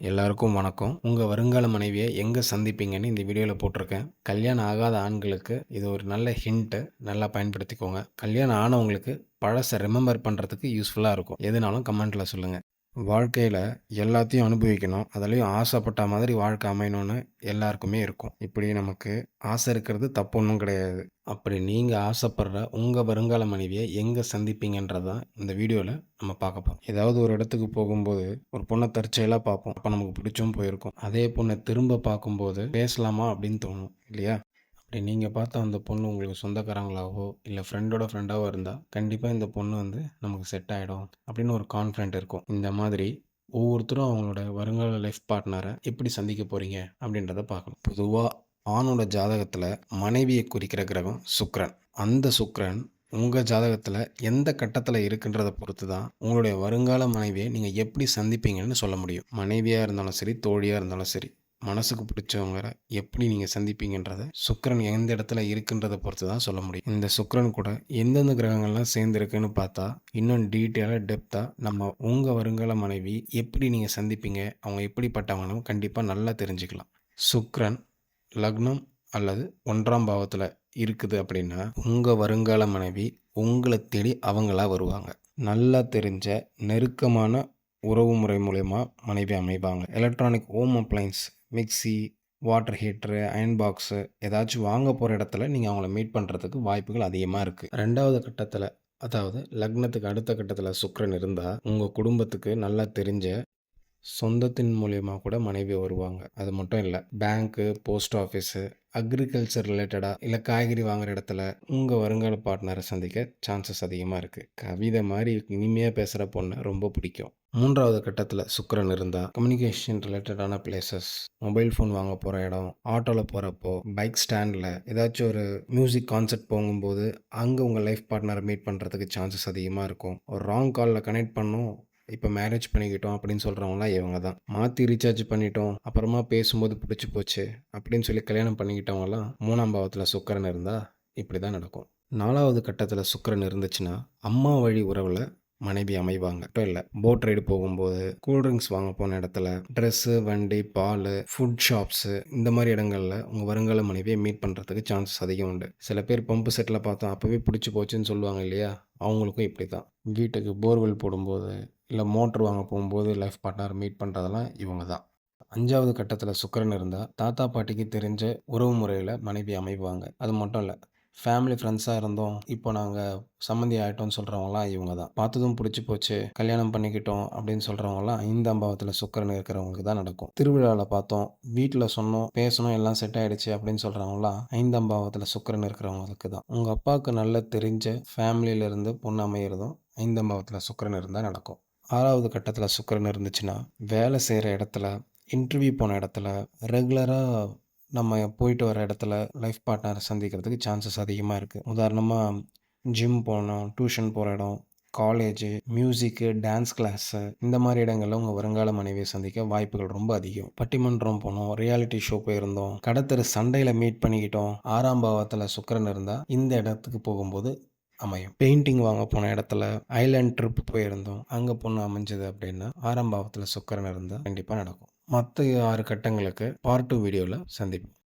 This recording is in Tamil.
எல்லாருக்கும் வணக்கம். உங்கள் வருங்கால மனைவியை எங்கே சந்திப்பீங்கன்னு இந்த வீடியோவில் போட்டிருக்கேன். கல்யாணம் ஆகாத ஆண்களுக்கு இது ஒரு நல்ல ஹிண்ட்டு நல்லா பயன்படுத்திக்கோங்க. கல்யாணம் ஆனவங்களுக்கு பழசை ரிமெம்பர் பண்ணுறதுக்கு யூஸ்ஃபுல்லாக இருக்கும். எதுனாலும் கமெண்ட்டில் சொல்லுங்கள் வாழ்க்கையில் எல்லாத்தையும் அனுபவிக்கணும். அதுலேயும் ஆசைப்பட்ட மாதிரி வாழ்க்கை அமையணும்னு எல்லாருக்குமே இருக்கும். இப்படி நமக்கு ஆசை இருக்கிறது தப்பு ஒன்றும் கிடையாது. அப்படி நீங்கள் ஆசைப்படுற உங்கள் வருங்கால மனைவியை எங்கே சந்திப்பீங்கன்றதான் இந்த வீடியோவில் நம்ம பார்க்க போகிறோம் ஏதாவது ஒரு இடத்துக்கு போகும்போது ஒரு பொண்ணை தற்செயலாக பார்ப்போம். அப்போ நமக்கு பிடிச்சும் போயிருக்கும். அதே பொண்ணை திரும்ப பார்க்கும்போது பேசலாமா அப்படின்னு தோணும் இல்லையா? அப்படி நீங்கள் பார்த்த அந்த பொண்ணு உங்களுக்கு சொந்தக்காரங்களாகவோ இல்லை ஃப்ரெண்டோட ஃப்ரெண்டாகவோ இருந்தால் கண்டிப்பாக இந்த பொண்ணு வந்து நமக்கு செட் ஆகிடும் அப்படின்னு ஒரு கான்ஃபிடென்ட் இருக்கும். இந்த மாதிரி ஒவ்வொருத்தரும் அவங்களோட வருங்கால லைஃப் பார்ட்னரை எப்படி சந்திக்க போகிறீங்க அப்படின்றத பார்க்கணும். பொதுவாக ஆணோட ஜாதகத்தில் மனைவியை குறிக்கிற கிரகம் சுக்ரன் அந்த சுக்ரன் உங்கள் ஜாதகத்தில் எந்த கட்டத்தில் இருக்குன்றத பொறுத்து தான் உங்களுடைய வருங்கால மனைவியை நீங்கள் எப்படி சந்திப்பீங்கன்னு சொல்ல முடியும். மனைவியாக இருந்தாலும் சரி தோழியாக இருந்தாலும் சரி. மனசுக்கு பிடிச்சவங்களை எப்படி நீங்கள் சந்திப்பீங்கன்றத சுக்கரன் எந்த இடத்துல இருக்குன்றதை பொறுத்து தான் சொல்ல முடியும். இந்த சுக்கரன் கூட எந்தெந்த கிரகங்கள்லாம் சேர்ந்துருக்குன்னு பார்த்தா இன்னும் டீட்டெயிலாக டெப்த்தாக நம்ம உங்கள் வருங்கால மனைவி எப்படி நீங்கள் சந்திப்பீங்க அவங்க எப்படிப்பட்டவங்களும் கண்டிப்பாக நல்லா தெரிஞ்சுக்கலாம். சுக்ரன் லக்னம் அல்லது ஒன்றாம் பாவத்தில் இருக்குது அப்படின்னா உங்கள் வருங்கால மனைவி உங்களை தேடி அவங்களா வருவாங்க. நல்லா தெரிஞ்ச நெருக்கமான உறவு முறை மூலயமா மனைவி அமைவாங்க. Electronic home appliances mixie water heater iron box ஏதாச்சும் வாங்க போகிற இடத்துல நீங்கள் அவங்கள மீட் பண்ணுறதுக்கு வாய்ப்புகள் அதிகமாக இருக்குது ரெண்டாவது கட்டத்தில் அதாவது லக்னத்துக்கு அடுத்த கட்டத்தில் சுக்கரன் இருந்தால் உங்கள் குடும்பத்துக்கு நல்லா தெரிஞ்ச சொந்தத்தின் மூலியமாக கூட மனைவி வருவாங்க. அது மட்டும் இல்லை பேங்க்கு போஸ்ட் ஆஃபீஸு அக்ரிகல்ச்சர் ரிலேட்டடாக இல்லை காய்கறி வாங்குகிற இடத்துல உங்கள் வருங்கால பார்ட்னரை சந்திக்க சான்சஸ் அதிகமாக இருக்குது கவிதை மாதிரி இனிமையாக பேசுகிற பொண்ணை ரொம்ப பிடிக்கும். மூன்றாவது கட்டத்தில் சுக்கரன் இருந்தால் கம்யூனிகேஷன் ரிலேட்டடான பிளேசஸ் மொபைல் ஃபோன் வாங்க போகிற இடம் ஆட்டோவில் போகிறப்போ பைக் ஸ்டாண்டில் ஏதாச்சும் ஒரு மியூசிக் கான்சர்ட் போகும்போது அங்கே உங்கள் லைஃப் பார்ட்னரை மீட் பண்ணுறதுக்கு சான்சஸ் அதிகமாக இருக்கும். ஒரு ராங் காலில் கனெக்ட் பண்ணும் இப்போ மேரேஜ் பண்ணிக்கிட்டோம் அப்படின்னு சொல்கிறவங்களாம் இவங்க தான். மாற்றி ரீசார்ஜ் பண்ணிட்டோம் அப்புறமா பேசும்போது பிடிச்சி போச்சு அப்படின்னு சொல்லி கல்யாணம் பண்ணிக்கிட்டவங்களாம் மூணாம் பாவத்தில் சுக்கரன் இருந்தால் இப்படி தான் நடக்கும். நாலாவது கட்டத்தில் சுக்கரன் இருந்துச்சுன்னா அம்மா வழி உறவில் மனைவி அமைவாங்க. இப்போ இல்லை. போட் ரைடு போகும்போது கூல்ட்ரிங்க்ஸ் வாங்க போன இடத்துல ட்ரெஸ்ஸு வண்டி பால் ஃபுட் ஷாப்ஸு இந்த மாதிரி இடங்களில் உங்கள் வருங்கால மனைவியை மீட் பண்ணுறதுக்கு சான்சஸ் அதிகம் உண்டு. சில பேர் பம்பு செட்டில் பார்த்தோம் அப்போவே பிடிச்சி போச்சுன்னு சொல்லுவாங்க இல்லையா? அவங்களுக்கும் இப்படி தான் வீட்டுக்கு போர்வெல் போடும்போது இல்லை மோட்ரு வாங்க போகும்போது லைஃப் பார்ட்னர் மீட் பண்ணுறதெல்லாம் இவங்க தான் அஞ்சாவது கட்டத்தில் சுக்கரன் இருந்தால் தாத்தா பாட்டிக்கு தெரிஞ்ச உறவு முறையில் மனைவி அமைவாங்க. அது மட்டும் இல்லை ஃபேமிலி ஃப்ரெண்ட்ஸாக இருந்தோம். இப்போ நாங்கள் சம்மந்தி ஆகிட்டோம்னு சொல்கிறவங்களாம் இவங்க தான். பார்த்ததும் பிடிச்சி போச்சு. கல்யாணம் பண்ணிக்கிட்டோம் அப்படின்னு சொல்கிறவங்களாம் ஐந்தாம் பாவத்தில் சுக்கரன் இருக்கிறவங்களுக்கு தான் நடக்கும். திருவிழாவில் பார்த்தோம். வீட்டில் சொன்னோம் பேசணும் எல்லாம் செட் ஆகிடுச்சு அப்படின்னு சொல்கிறவங்களாம் ஐந்தாம்பாவத்தில் சுக்கரன் இருக்கிறவங்களுக்கு தான். உங்கள் அப்பாவுக்கு நல்லா தெரிஞ்ச ஃபேமிலியிலேருந்து பொண்ணு அமையிறதும் ஐந்தாம்பாவத்தில் சுக்கரன் இருந்தால் நடக்கும். ஆறாவது கட்டத்தில் சுக்கரன் இருந்துச்சுன்னா வேலை செய்கிற இடத்துல இன்டர்வியூ போன இடத்துல ரெகுலராக நம்ம போயிட்டு வர இடத்துல லைஃப் பார்ட்னரை சந்திக்கிறதுக்கு சான்சஸ் அதிகமாக இருக்குது உதாரணமாக ஜிம் போனோம் டியூஷன் போகிற இடம் காலேஜு மியூசிக்கு டான்ஸ் கிளாஸு இந்த மாதிரி இடங்களில் உங்கள் வருங்கால மனைவியை சந்திக்க வாய்ப்புகள் ரொம்ப அதிகம். பட்டிமன்றம் போனோம் ரியாலிட்டி ஷோ போயிருந்தோம் கடத்தரு சண்டையில் மீட் பண்ணிக்கிட்டோம் ஆறாம் பாவத்தில் சுக்கரன் இருந்தால் இந்த இடத்துக்கு போகும்போது அமையும். பெயிண்டிங் வாங்க போன இடத்துல ஐலாண்ட் ட்ரிப் போயிருந்தோம் அங்கே பொண்ணு அமைஞ்சது அப்படின்னா ஆறாம் பாவத்தில் சுக்கரன் இருந்தால் கண்டிப்பாக நடக்கும். மற்ற ஆறு கட்டங்களுக்கு பார்ட் டூ வீடியோவில் சந்திப்போம்.